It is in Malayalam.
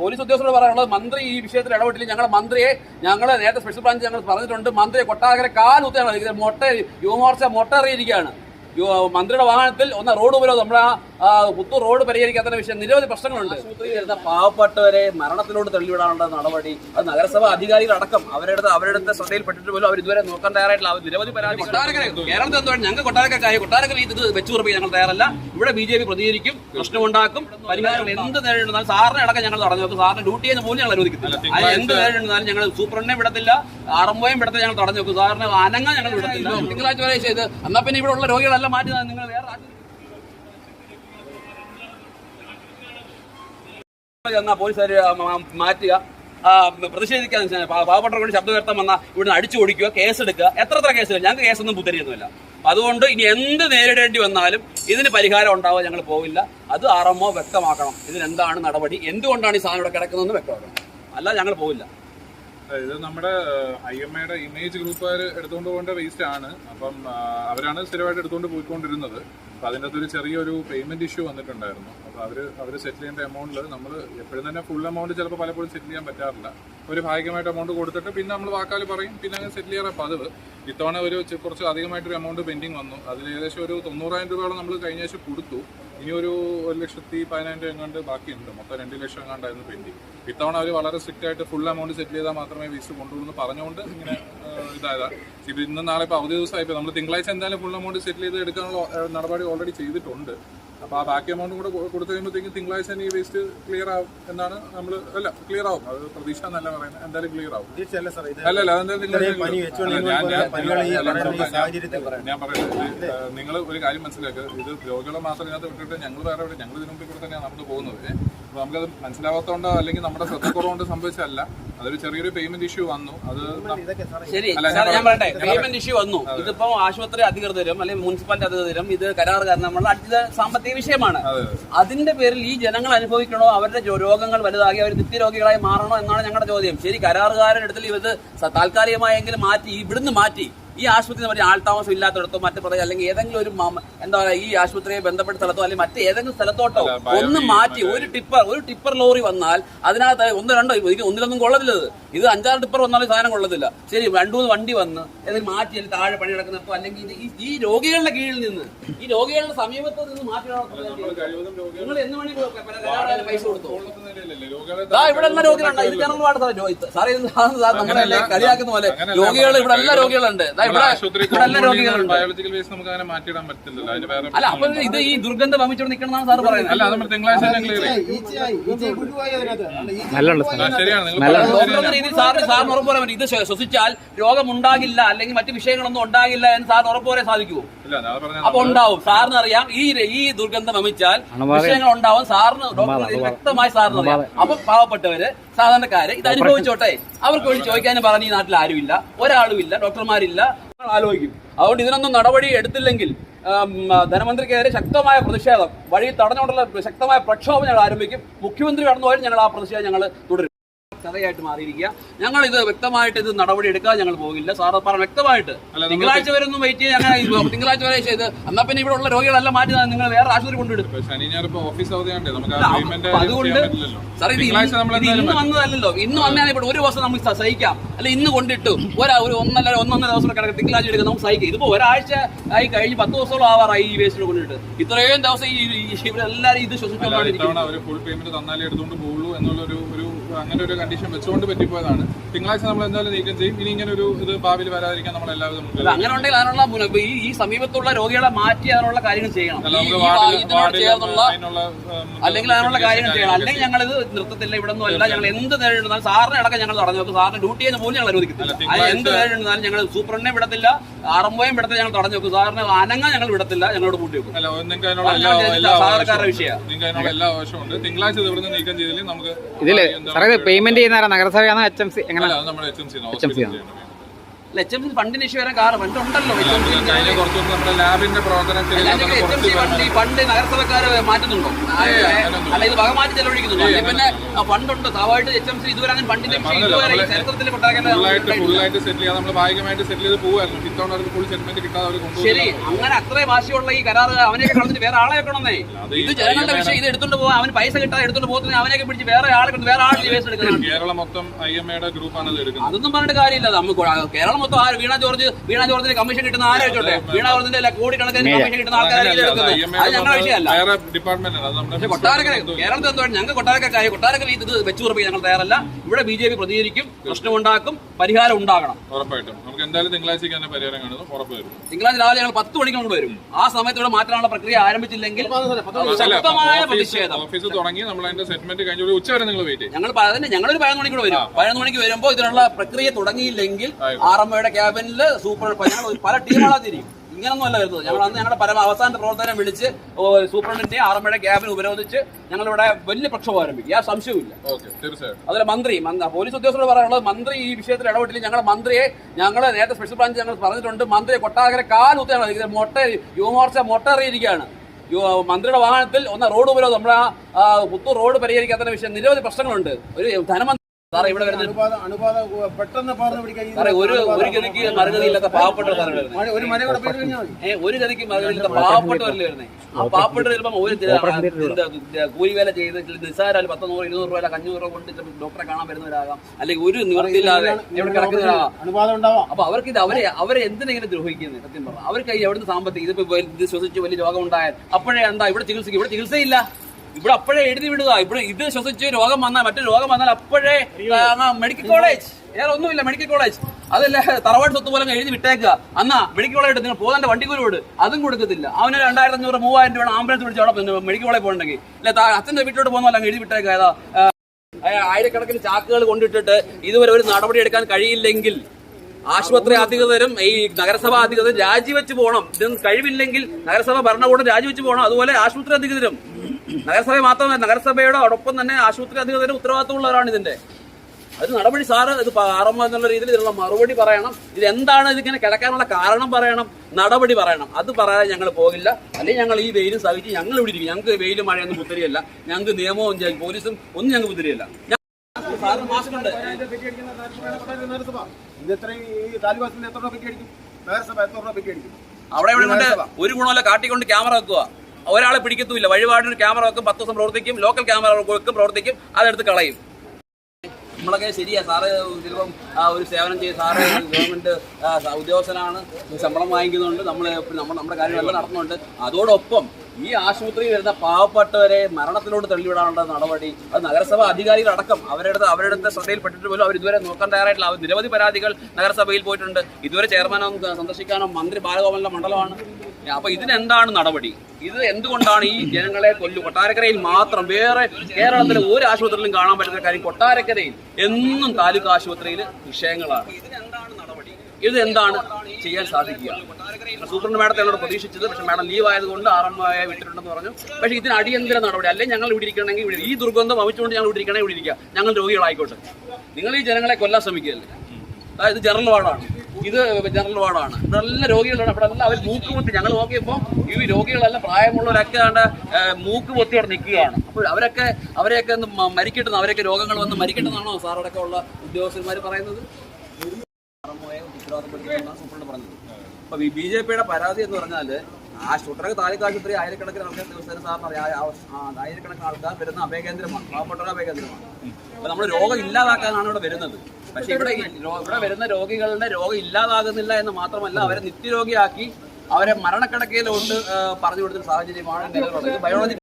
പോലീസ് ഉദ്യോഗസ്ഥരോട് പറയാനുള്ളത് മന്ത്രി ഈ വിഷയത്തിൽ ഇടപെട്ടില്ല. ഞങ്ങളെ മന്ത്രിയെ ഞങ്ങൾ നേരത്തെ സ്പെഷ്യൽ ബ്രാഞ്ച് ഞങ്ങൾ പറഞ്ഞിട്ടുണ്ട്. മന്ത്രിയെ കൊട്ടാകര കാലുത്താണ് മൊട്ട യുവമോർച്ച മൊട്ട മന്ത്രിയുടെ വാഹനത്തിൽ ഒന്ന് റോഡ് ഉപരോധം. നമ്മുടെ ആ പുത്തൂർ റോഡ് പരിഹരിക്കാത്ത വിഷയം നിരവധി പ്രശ്നങ്ങളുണ്ട്. ആശുപത്രിയിൽ വരുന്ന പാവപ്പെട്ടവരെ മരണത്തിലോട്ട് തള്ളിവിടാനുള്ള നടപടി അത് നഗരസഭ അധികാരികളടക്കം അവരുടെ അവരുടെ ശ്രദ്ധയിൽപ്പെട്ടിട്ട് പോലും അവർ ഇതുവരെ നോക്കാൻ തയ്യാറായിട്ടില്ല. അവർ നിരവധി പരാതി കൊട്ടാരക്കര കേരളത്തിൽ എന്തുവാണ് ഞങ്ങൾ കൊട്ടാരക്കായി കൊട്ടാരക്കര ഇത് വെച്ചു ഉറപ്പിക്കാൻ ഞങ്ങൾ തയ്യാറല്ല. ഇവിടെ ബി ജെ പി പ്രതികരിക്കും പ്രശ്നമുണ്ടാക്കും. പരിഹാരം എന്ത് നേരിടുന്നാലും സാറിനെ അടക്കം ഞങ്ങൾ തടഞ്ഞു നോക്കും സാറിന് ഡ്യൂട്ടി ചെയ്യുന്ന പോലും ഞങ്ങൾ അനുവദിക്കത്തില്ല. അത് എന്ത് നേരിടുന്നാലും ഞങ്ങൾ സൂപ്രണ്ടിനെ വിടത്തില്ല ആറമ്പോയും വിടത്തില്ല ഞങ്ങൾ തടഞ്ഞു നോക്കും സാറിന് അനങ്ങ ഞങ്ങൾ വിടത്തില്ല. തിങ്കളാഴ്ച വരെ ചെയ്ത് എന്നാൽ പിന്നെ ഇവിടെ ഉള്ള രോഗികളെല്ലാം മാറ്റി നിങ്ങൾ വേറെ ചെന്നാ പോലീസുകാർ മാറ്റുക. പ്രതിഷേധിക്കാൻ പാവപ്പെട്ടവർക്ക് വേണ്ടി ശബ്ദം ഉയർത്താൻ വന്ന ഇവിടുന്ന് അടിച്ചു ഓടിക്കുക കേസെടുക്കുക. എത്ര എത്ര കേസുകൾ? ഞങ്ങൾക്ക് കേസൊന്നും പുത്തരിയൊന്നുമില്ല. അതുകൊണ്ട് ഇനി എന്ത് നേരിടേണ്ടി വന്നാലും ഇതിന് പരിഹാരം ഉണ്ടാവുക ഞങ്ങൾ പോവില്ല. അത് ആറമ്മോ വ്യക്തമാക്കണം. ഇതിനെന്താണ് നടപടി? എന്തുകൊണ്ടാണ് ഈ സാധനം ഇവിടെ കിടക്കുന്നതെന്ന് വ്യക്തമാക്കണം. അല്ല ഞങ്ങൾ പോവില്ല. ഇത് നമ്മുടെ ഐ എം എയുടെ ഇമേജ് ഗ്രൂപ്പുകാർ എടുത്തുകൊണ്ട് പോകേണ്ട വേസ്റ്റ് ആണ്. അപ്പം അവരാണ് സ്ഥിരമായിട്ട് എടുത്തുകൊണ്ട് പോയിക്കൊണ്ടിരുന്നത്. അപ്പം അതിന്റെ അകത്തൊരു ചെറിയൊരു പേയ്മെന്റ് ഇഷ്യൂ വന്നിട്ടുണ്ടായിരുന്നു. അപ്പോൾ അവർ അവർ സെറ്റിൽ ചെയ്യേണ്ട എമൗണ്ടിൽ നമ്മൾ എപ്പോഴും തന്നെ ഫുൾ എമൗണ്ട് ചിലപ്പോൾ പലപ്പോഴും സെറ്റിൽ ചെയ്യാൻ പറ്റാറില്ല. ഒരു ഭാഗികമായിട്ട് എമൗണ്ട് കൊടുത്തിട്ട് പിന്നെ നമ്മൾ വാക്കാൽ പറയും പിന്നെ അങ്ങനെ സെറ്റിൽ ചെയ്യാറ് പതിവ്. ഇത്തവണ ഒരു കുറച്ച് അധികമായിട്ടൊരു എമൗണ്ട് പെൻഡിങ് വന്നു. അതിൽ ഏകദേശം ഒരു തൊണ്ണൂറായിരം രൂപയോളം നമ്മൾ കഴിഞ്ഞ ആഴ്ച കൊടുത്തു. ഇനി ഒരു ഒരു ലക്ഷത്തി പതിനായിരം രൂപ എങ്ങാണ്ട് ബാക്കിയുണ്ട്. മൊത്തം രണ്ട് ലക്ഷം എങ്ങാണ്ടായിരുന്നു പെൻഡിങ് ഇത്തവണ അവർ വളരെ സ്ട്രിക്റ്റ് ആയിട്ട് ഫുൾ എമൗണ്ട് സെറ്റിൽ ചെയ്താൽ മാത്രമേ വീസ് കൊണ്ടുവന്ന് പറഞ്ഞുകൊണ്ട് ഇങ്ങനെ ഇതായതാ ഇപ്പൊ ഇന്ന് നാളെ ഇപ്പോൾ അവധി ദിവസമായപ്പോൾ നമ്മൾ തിങ്കളാഴ്ച എന്തായാലും ഫുൾ എമൗണ്ട് സെറ്റിൽ ചെയ്ത് എടുക്കാനുള്ള നടപടി ഓൾറെഡി ചെയ്തിട്ടുണ്ട്. അപ്പോൾ ആ ബാക്കി എമൗണ്ട് കൂടെ കൊടുത്തു കഴിയുമ്പോഴത്തേക്കും തിങ്കളാഴ്ച തന്നെ ഈ വേസ്റ്റ് ക്ലിയർ ആവും എന്നാണ് നമ്മൾ അല്ല ക്ലിയർ ആവും. അത് പ്രതീക്ഷ എന്നല്ല പറയുന്നത്. എന്തായാലും ക്ലിയർ ആവും. തീർച്ചയല്ല സാർ ഇത് അല്ല അല്ല അതെന്തായാലും ഞാൻ- പറയുന്നത് നിങ്ങൾ ഒരു കാര്യം മനസ്സിലാക്കുക ഇത് രോഗികളെ മാത്രം ഇതിനകത്ത് വിട്ടിട്ട് ഞങ്ങൾ വേറെ എവിടെ ഞങ്ങൾ ഇതിനു മുമ്പിൽ കൂടെ തന്നെയാണ് നമ്മൾ പോകുന്നത്. അപ്പോൾ നമുക്കത് മനസ്സിലാവാത്തതുകൊണ്ടോ അല്ലെങ്കിൽ നമ്മുടെ ശ്രദ്ധക്കുറവുകൊണ്ട് സംഭവിച്ചല്ല അതൊരു ചെറിയൊരു പേയ്മെന്റ് ഇഷ്യൂ വന്നു. അത് ശരി. ഞാൻ പറയട്ടെ. പറയാം. പേയ്മെന്റ് ഇഷ്യൂ വന്നു. ഇതിപ്പോ ആശുപത്രി അധികൃതരും അല്ലെങ്കിൽ മുനിസിപ്പാലിറ്റി അധികൃതരും ഇത് കരാർ കാരണം നമ്മൾ അടുത്ത സാമ്പത്തിക വിഷയമാണ്. അതിന്റെ പേരിൽ ഈ ജനങ്ങൾ അനുഭവിക്കണോ? അവരുടെ രോഗങ്ങൾ വലുതാകി അവർ നിത്യരോഗികളായി മാറണോ എന്നാണ് ഞങ്ങളുടെ ചോദ്യം. ശരി കരാറുകാരുടെ അടുത്തിൽ ഇത് സ- താൽക്കാലികമായെങ്കിലും മാറ്റി ഇവിടുന്ന് മാറ്റി. ഈ ആശുപത്രി നമ്മുടെ ആൾതാമസം ഇല്ലാത്തടത്തോ മറ്റു പ്രദേശം അല്ലെങ്കിൽ ഏതെങ്കിലും ഒരു എന്താ പറയുക ഈ ആശുപത്രിയെ ബന്ധപ്പെട്ട സ്ഥലത്തോ അല്ലെങ്കിൽ മറ്റു ഏതെങ്കിലും സ്ഥലത്തോട്ടോ ഒന്ന് മാറ്റി ഒരു ടിപ്പർ ഒരു ടിപ്പർ ലോറി വന്നാൽ അതിനകത്ത് ഒന്ന് രണ്ടോ ഒന്നിലൊന്നും കൊള്ളത്തില്ലത്. ഇത് അഞ്ചാറ് ടിപ്പർ വന്നാലും സാധനം കൊള്ളത്തില്ല. ശരി രണ്ടു മൂന്ന് വണ്ടി വന്ന് ഏതെങ്കിലും മാറ്റി അല്ലെങ്കിൽ താഴെ പണി നടക്കുന്നപ്പോ അല്ലെങ്കിൽ ഈ- രോഗികളുടെ കീഴിൽ നിന്ന് ഈ രോഗികളുടെ സമീപത്ത് നിന്ന് മാറ്റി നിങ്ങൾ എന്ന് കരാറുകാരന് പൈസ കൊടുത്തു. ഇവിടെ എല്ലാ രോഗികളുണ്ട് ഇത് വാർഡ് സാറേ സാർ നമ്മളെ കളിയാക്കുന്ന പോലെ. രോഗികൾ ഇവിടെ എല്ലാ രോഗികളുണ്ട്. ബയോളജിക്കൽ വേസ്റ്റ് നമുക്ക് അങ്ങനെ മാറ്റിയിടാൻ പറ്റില്ലല്ലോ അതിന് വേറെ അല്ല അപ്പൊ ഇത് ഈ ദുർഗന്ധം വമിച്ചോണ്ട് നിൽക്കണമെന്നാണ് സാർ പറയുന്നത്. അല്ല നമ്മൾ തിങ്കളാഴ്ച തന്നെ ക്ലിയർ ശരിയാണ് രീതിയിൽ സാറിന് സാറിന് ഉറപ്പ് പറയാൻ ഇത് ശ്വ- ശ്വസിച്ചാൽ രോഗമുണ്ടാകില്ല അല്ലെങ്കിൽ മറ്റു വിഷയങ്ങളൊന്നും ഉണ്ടാകില്ല എന്ന് സാറിന് ഉറപ്പ് പറയാൻ സാധിക്കുമോ? ഞാൻ അപ്പൊ ഉണ്ടാവും. സാറിന് അറിയാം ഈ ഈ ദുർഗന്ധം വമിച്ചാൽ വിഷയങ്ങൾ ഉണ്ടാവും സാറിന് ഡോക്ടർ വ്യക്തമായി സാറിന് അറിയാം. അപ്പൊ പാവപ്പെട്ടവര് സാധാരണക്കാര് ഇത് അനുഭവിച്ചോട്ടെ. അവർക്ക് വേണ്ടി ചോദിക്കാനും പറഞ്ഞ ഈ നാട്ടിൽ ആരുമില്ല. ഒരാളും ഇല്ല ഡോക്ടർമാരില്ല. ആലോചിക്കും. അതുകൊണ്ട് ഇതിനൊന്നും നടപടി എടുത്തില്ലെങ്കിൽ ധനമന്ത്രിക്കെതിരെ ശക്തമായ പ്രതിഷേധം വഴി തടഞ്ഞുകൊണ്ടുള്ള ശക്തമായ പ്രക്ഷോഭം ഞങ്ങൾ ആരംഭിക്കും. മുഖ്യമന്ത്രി കടന്നുപോയാൽ ഞങ്ങൾ ആ പ്രതിഷേധം ഞങ്ങൾ തുടരും. കഥയായിട്ട് മാറിയിരിക്കുക. ഞങ്ങൾ ഇത് വ്യക്തമായിട്ട് ഇത് നടപടി എടുക്കാതെ ഞങ്ങൾ പോകില്ല. സാർ പറഞ്ഞ വ്യക്തമായിട്ട്. തിങ്കളാഴ്ച വരെ ഒന്നും വെയിറ്റ് ചെയ്യാൻ അങ്ങനെ തിങ്കളാഴ്ച വരെ ചെയ്ത് എന്നാ പിന്നെ ഇവിടെ ഉള്ള രോഗികളെല്ലാം മാറ്റി നിങ്ങൾ വേറെ ആശുപത്രി കൊണ്ടുവിടും. അതുകൊണ്ട് സാർ ഇത് ഇന്ന് വന്നതല്ലല്ലോ. ഇന്ന് വന്നാൽ ഇവിടെ ഒരു ദിവസം നമുക്ക് സഹിക്കാം. അല്ല ഇന്ന് കൊണ്ടിട്ട്. ഒരാ ഒരു ഒന്നല്ല ഒന്നൊന്നര ദിവസം കിടക്കും തിങ്കളാഴ്ച എടുക്കുക നമുക്ക് സഹിക്കാം. ഇതിപ്പോ ഒരാഴ്ച ആയി കഴിഞ്ഞ് പത്ത് ദിവസത്തോളം ആവാറായി ഈ വേസ്റ്റിൽ കൊണ്ടിട്ട്. ഇത്രയും ദിവസം ഈ ഇവരെല്ലാരും ഇത് അവർ ഫുൾ പേയ്മെന്റ് തന്നാലേ എടുത്തുകൊണ്ട് പോകുള്ളൂ എന്നുള്ളൊരു ഒരു അങ്ങനെ ഒരു കണ്ടീഷൻ വെച്ചുകൊണ്ട് പറ്റിപ്പോയതാണ്. തിങ്കളാഴ്ച നമ്മൾ എന്തായാലും നീക്കം ചെയ്യും. ഇനി ഇങ്ങനെ ഒരു ഇത് ഭാവിയിൽ വരാതിരിക്കാൻ നമ്മൾ എല്ലാവരും അങ്ങനെ ഉണ്ടെങ്കിൽ അതിനുള്ള ഈ ഈ സമീപത്തുള്ള രോഗികളെ മാറ്റി അതിനുള്ള കാര്യങ്ങൾ ചെയ്യണം. അല്ലെങ്കിൽ അതിനുള്ള കാര്യങ്ങൾ ചെയ്യണം. അല്ലെങ്കിൽ ഞങ്ങൾ ഇത് നിർത്തത്തില്ല ഇവിടെ ഒന്നും അല്ല. ഞങ്ങൾ എന്ത് നേരിടുന്നാലും സാറിനെ അടക്കം ഞങ്ങൾ തടഞ്ഞു നോക്കും സാറിന് ഡ്യൂട്ടി ചെയ്യുന്ന പോലും ഞങ്ങൾ അനുവദിക്കത്തില്ല. തിങ്കളാഴ്ച- എന്ത് നേരിടുന്നാലും ഞങ്ങൾ സൂപ്രണ്ടിനെ വിടത്തില്ല ആറമ്പോയും വിടത്തില്ല ഞങ്ങൾ തടഞ്ഞു നോക്കും സാറിന് അനങ്ങ ഞങ്ങൾ വിടത്തില്ല ഞങ്ങളോട് കൂട്ടി വെക്കും. സാധാരണക്കാരുടെ വിഷയമാണ്. നിങ്ങൾക്ക് അതിനുള്ള എല്ലാ ആവശ്യമുണ്ട് തിങ്കളാഴ്ച നീക്കം ചെയ്തില്ലെങ്കിൽ നമുക്ക് ഇതിൽ സാറേ ഇത് പേയ്മെന്റ് ചെയ്യുന്ന നഗരസഭയാണോ എച്ച് എം സി എങ്ങനെ? എച്ച് എം സി ആണ്. എച്ച് എം സി ഫണ്ടിന് ഇഷ്യൂ വരാൻ കാരണം ഫണ്ട് ഉണ്ടല്ലോ എച്ച് എം സി കഴിഞ്ഞ കുറച്ച് ദിവസം നമ്മുടെ ലാബിന്റെ പ്രവർത്തനത്തിൽ ഫണ്ട് ഫണ്ട് നഗരസഭക്കാര് മാറ്റുന്നുണ്ടോ? അല്ല ഇത് വകമാറ്റി ചെലവഴിക്കുന്നുണ്ടോ? പിന്നെ ഫണ്ടുണ്ട് സ്വാഭാവികമായിട്ട് എച്ച് എം സി ഇതുവരെ അങ്ങനെ ഫണ്ടിന്റെ ഇഷ്യൂ ഇതുവരെ ചരിത്രത്തിൽ ശരി അങ്ങനെ അത്രയും വാശിയുള്ള ഈ കരാറ് അവനെയൊക്കെ കളഞ്ഞിട്ട് വേറെ ആളെ വെക്കണമെന്നേ? ഇത് ജനങ്ങളുടെ വിഷയം ഇത് എടുത്തോണ്ട് പോകാൻ അവന് പൈസ കിട്ടാതെ എടുത്തോണ്ട് പോകുന്ന അവനെയൊക്കെ പിടിച്ച് വേറെ ആളെ കൊണ്ട് വേറെ ആൾ കേരളം മൊത്തം ഐ എം എയുടെ ഗ്രൂപ്പാണ് അതൊന്നും പറഞ്ഞിട്ട് കാര്യമില്ല നമുക്ക് കേരളം മൊത്തം ആര്? വീണ ജോർജ് വീണ ജോർജിന് കമ്മീഷൻ കിട്ടുന്ന ആരെ വെച്ചോട്ടെ? വീണ ജോർജിന്റെ അല്ല കോടിക്കണക്കിന് കമ്മീഷൻ കിട്ടുന്ന ആൾക്കാരായിരിക്കും അത് ഞങ്ങളുടെ വിഷയമല്ല. പക്ഷെ കൊട്ടാരക്കര കേരളത്തിൽ എന്തുവാണ്? ഞങ്ങൾ കൊട്ടാരക്കാരായി കൊട്ടാരക്കര ഇത് വെച്ചു ഉറപ്പിക്കാൻ ഞങ്ങൾ തയ്യാറല്ല. ഇവിടെ ബി ജെ പി പ്രതികരിക്കും പ്രശ്നമുണ്ടാക്കും പരിഹാരം ഉണ്ടാകണം. ഉറപ്പായിട്ടും. നമുക്ക് എന്തായാലും തിങ്കളാഴ്ച പരിഹാരം കാണുന്നു തിങ്കളാഴ്ച രാവിലെ ഞങ്ങൾ പത്ത് മണിക്ക് കൊണ്ട് വരും. ആ സമയത്ത് ഇവിടെ മാറ്റാനുള്ള പ്രക്രിയ ആരംഭിച്ചില്ലെങ്കിൽ ശക്തമായ പ്രതിഷേധം. ഓഫീസ് തുടങ്ങി നമ്മൾ അതിന്റെ കഴിഞ്ഞ ഉച്ച വരെ നിങ്ങൾ വെയിറ്റ് ഞങ്ങൾ അതിന് ഞങ്ങളൊരു പതിനൊന്ന് മണിക്കൂടെ വരും. പതിനൊന്ന് മണിക്ക് വരുമ്പോൾ ഇതിനുള്ള പ്രക്രിയ തുടങ്ങിയില്ലെങ്കിൽ ആർ ഐയുടെ ക്യാബിനിൽ സൂപ്പർ ഞങ്ങൾ പല ടീമുകളാ തിരിയും. ഇങ്ങനൊന്നും അല്ല വരുന്നത്. ഞങ്ങൾ അന്ന് ഞങ്ങളുടെ പരമ അവസാന പ്രവർത്തനം വിളിച്ച് സൂപ്രണ്ടിന്റെ ഐയുടെ ക്യാബിന് ഉപരോധിച്ച് ഞങ്ങളിവിടെ വലിയ പ്രക്ഷോഭം ആരംഭിക്കും. ആ സംശയമില്ല അതുപോലെ മന്ത്രി മന്ത- പോലീസ് ഉദ്യോഗസ്ഥരോട് പറയാനുള്ളത് മന്ത്രി ഈ വിഷയത്തിൽ ഇടപെട്ടില്ല. ഞങ്ങളുടെ മന്ത്രിയെ ഞങ്ങൾ നേരത്തെ സ്പെഷ്യൽ ബ്രാഞ്ച് ഞങ്ങൾ പറഞ്ഞിട്ടുണ്ട് മന്ത്രിയെ കൊട്ടാകര കാലുത്താണ് ഇത് മൊട്ട യുവമോർച്ച മൊട്ട എറിയിരിക്കുകയാണ്. മന്ത്രിയുടെ വാഹനത്തിൽ ഒന്ന് റോഡ് ഉപരോധം. നമ്മുടെ പുത്തൂർ റോഡ് പരിഹരിക്കാത്ത വിഷയം നിരവധി പ്രശ്നങ്ങളുണ്ട്. ഒരു ധനമന്ത്രി സാറേ ഇവിടെ വരുന്ന പെട്ടെന്ന് സാറേ ഒരു ഒരു ഗതിക്ക് മറുകഥയില്ലാത്ത പാവപ്പെട്ട സാറേ വരുന്നത്. ഒരു ഗതിക്ക് മറുകഥയില്ലാത്ത പാവപ്പെട്ടവരല്ലേ വരുന്നത് ആ പാവപ്പെട്ട വരുമ്പം ഒരു കൂലിവേല ചെയ്ത് നിസ്സാരം പത്ത് നൂറ് ഇരുന്നൂറ് രൂപ അഞ്ഞൂറ് രൂപ കൊണ്ട് ചിലപ്പോൾ ഡോക്ടറെ കാണാൻ വരുന്നവരാകാം. അല്ലെങ്കിൽ ഒരു നിവൃത്തിയില്ലാതെ ഇവിടെ കിടക്കുന്നവരാകാം അപ്പൊ അവർക്ക് ഇത് അവരെ അവരെ എന്തിനെങ്കിലും ദ്രോഹിക്കുന്നത്? സത്യം പറഞ്ഞു. അവർക്ക് എവിടുന്ന് സാമ്പത്തികം ഇതിപ്പോ ഇത് ശ്വസിച്ച് വലിയ രോഗം ഉണ്ടായാൽ അപ്പോഴേ എന്താ ഇവിടെ ചികിത്സിക്കും ഇവിടെ ചികിത്സയില്ല. ഇവിടെ അപ്പോഴേ എഴുതി വിടുക. ഇവിടെ ഇത് ശ്വസിച്ച് രോഗം വന്നാൽ മറ്റൊരു രോഗം വന്നാൽ അപ്പോഴേ മെഡിക്കൽ കോളേജ് വേറെ ഒന്നുമില്ല മെഡിക്കൽ കോളേജ് അതല്ല തറവാട് സ്വത്ത് പോലെ എഴുതി വിട്ടേക്കുക. അന്നാ മെഡിക്കൽ കോളേജ് നിങ്ങൾ പോകാന്റെ വണ്ടി കൂലി വിട് അതും കൊടുക്കത്തില്ല. അവന് രണ്ടായിരത്തി അഞ്ഞൂറ് മൂവായിരം രൂപ ആംബുലൻസ് വിളിച്ച് അവിടെ മെഡിക്കൽ കോളേജ് പോകണമെങ്കിൽ അല്ലെ അച്ഛന്റെ അച്ഛന്റെ വീട്ടിലോട്ട് പോകുന്ന അങ്ങ് എഴുതി വിട്ടേക്കുക. ഏതാ ആയിരക്കണക്കിന് ചാക്കുകൾ കൊണ്ടിട്ടിട്ട് ഇതുവരെ ഒരു നടപടി എടുക്കാൻ കഴിയില്ലെങ്കിൽ ആശുപത്രി അധികൃതരും ഈ നഗരസഭാ അധികൃതരും രാജിവെച്ച് പോകണം. ഇതൊന്നും കഴിവില്ലെങ്കിൽ നഗരസഭ ഭരണകൂടം രാജിവെച്ച് പോകണം. അതുപോലെ ആശുപത്രി അധികൃതരും. നഗരസഭ മാത്രമല്ല നഗരസഭയുടെ ഒപ്പം തന്നെ ആശുപത്രി അധികൃതരും ഉത്തരവാദിത്തമുള്ളവരാണ് ഇതിന്റെ അത് നടപടി സാറ് ഇത് പാറമ്മ എന്നുള്ള രീതിയിൽ ഇതിനുള്ള മറുപടി പറയണം ഇത് എന്താണ് ഇതിങ്ങനെ കിടക്കാനുള്ള കാരണം പറയണം നടപടി പറയണം അത് പറയാതെ ഞങ്ങൾ പോകില്ല അല്ലെങ്കിൽ ഞങ്ങൾ ഈ വെയിലും സഹിച്ച് ഞങ്ങൾ ഇവിടെ ഇരിക്കും ഞങ്ങൾക്ക് വെയിലും മഴയൊന്നും പുത്തരിയല്ല ഞങ്ങൾക്ക് നിയമവും പോലീസും ഒന്നും ഞങ്ങൾക്ക് അടിക്കും അവിടെ ഒരു ഗുണമല്ല കാട്ടിക്കൊണ്ട് ക്യാമറ വെക്കുക ഒരാളെ പിടിക്കത്തുമില്ല. വഴിപാടിന് ക്യാമറ വെക്കും പത്ത് ദിവസം പ്രവർത്തിക്കും ലോക്കൽ ക്യാമറ വെക്കും പ്രവർത്തിക്കും അതെടുത്ത് കളയും. നമ്മളൊക്കെ ശരിയാ. സാറ് ചിലപ്പം ഒരു സേവനം ചെയ്ത് സാറ് ഗവൺമെന്റ് ഉദ്യോഗസ്ഥനാണ് ശമ്പളം വാങ്ങിക്കുന്നുണ്ട് നമ്മൾ നമ്മുടെ കാര്യങ്ങളെല്ലാം നടത്തുന്നുണ്ട്. അതോടൊപ്പം ഈ ആശുപത്രിയിൽ വരുന്ന പാവപ്പെട്ടവരെ മരണത്തിലോട്ട് തള്ളിവിടാനുള്ള നടപടി അത് നഗരസഭ അധികാരികളടക്കം അവരുടെ അവരുടെ ശ്രദ്ധയിൽപ്പെട്ടിട്ട് പോലും അവർ ഇതുവരെ നോക്കാൻ തയ്യാറായിട്ടില്ല. നിരവധി പരാതികൾ നഗരസഭയിൽ പോയിട്ടുണ്ട്. ഇതുവരെ ചെയർമാനോ സന്ദർശിക്കാനോ മന്ത്രി ബാലഗോപാലിന്റെ മണ്ഡലമാണ്. അപ്പൊ ഇതിനെന്താണ് നടപടി? ഇത് എന്തുകൊണ്ടാണ് ഈ ജനങ്ങളെ കൊല്ലു? കൊട്ടാരക്കരയിൽ മാത്രം വേറെ കേരളത്തിലെ ഒരു ആശുപത്രിയിലും കാണാൻ പറ്റുന്ന കാര്യം കൊട്ടാരക്കരയിൽ എന്നും താലൂക്ക് ആശുപത്രിയിൽ വിഷയങ്ങളാണ്. ഇത് എന്താണ് ചെയ്യാൻ സാധിക്കുക? സൂപ്രണ്ട് മാഡത്തെ എന്നോട് പ്രതീക്ഷിച്ചത് പക്ഷെ മാഡം ലീവ് ആയതുകൊണ്ട് ആയി വിട്ടിട്ടുണ്ടെന്ന് പറഞ്ഞു. പക്ഷേ ഇതിന് അടിയന്തര നടപടി അല്ലെങ്കിൽ ഞങ്ങൾ ഇവിടെ ഇരിക്കണമെങ്കിൽ ഇവിടെ ഈ ദുർഗന്ധം അമിച്ചുകൊണ്ട് ഞങ്ങൾ ഇവിടെ ഇരിക്കണമെങ്കിൽ ഇവിടെ ഇരിക്കുക. ഞങ്ങൾ രോഗികളായിക്കോട്ടെ. നിങ്ങൾ ഈ ജനങ്ങളെ കൊല്ലാൻ ശ്രമിക്കുകയല്ലേ? അതായത് ജനറൽ വാർഡാണ്. ഇത് ജനറൽ വാർഡാണ്. നല്ല രോഗികളാണ് അവിടെ എല്ലാം അവർ മൂക്ക് പൊത്തി. ഞങ്ങൾ നോക്കിയപ്പോൾ ഈ രോഗികളെല്ലാം പ്രായമുള്ളവരൊക്കെ ആണ്ട് മൂക്ക് പൊത്തി അവിടെ നിൽക്കുകയാണ്. അപ്പോൾ അവരൊക്കെ അവരെയൊക്കെ ഒന്ന് മരിക്കട്ടെന്ന് അവരൊക്കെ രോഗങ്ങൾ വന്ന് മരിക്കട്ടെന്നാണോ സാറടക്കമുള്ള ഉദ്യോഗസ്ഥന്മാർ പറയുന്നത്? ആറന്മുളയെ ഉത്തരവാദിത്തപ്പെടുത്തിയിട്ടുണ്ടെന്നാണ് സൂപ്രണ്ട് പറഞ്ഞത്. അപ്പൊ ബി ജെ പിയുടെ പരാതി എന്ന് പറഞ്ഞാൽ ആ ഷുട്ടറൊക്കെ താലൂക്ക് ആശുപത്രി ആയിരക്കണക്കിന് ആൾക്കാർ ദിവസം സാറിന് ആയിരക്കണക്കിന് ആൾക്കാർ വരുന്ന അഭയകേന്ദ്രമാണ് പാവപ്പെട്ടവരുടെ അഭയകേന്ദ്രമാണ്. അപ്പൊ നമ്മൾ രോഗം ഇല്ലാതാക്കാനാണ് ഇവിടെ വരുന്നത്. പക്ഷെ ഇവിടെ ഇവിടെ വരുന്ന രോഗികളുടെ രോഗം ഇല്ലാതാകുന്നില്ല എന്ന് മാത്രമല്ല അവരെ നിത്യരോഗിയാക്കി അവരെ മരണക്കിടക്കയിലോട്ട് പറഞ്ഞു കൊടുത്തൊരു സാഹചര്യമാണ് ബയോളജി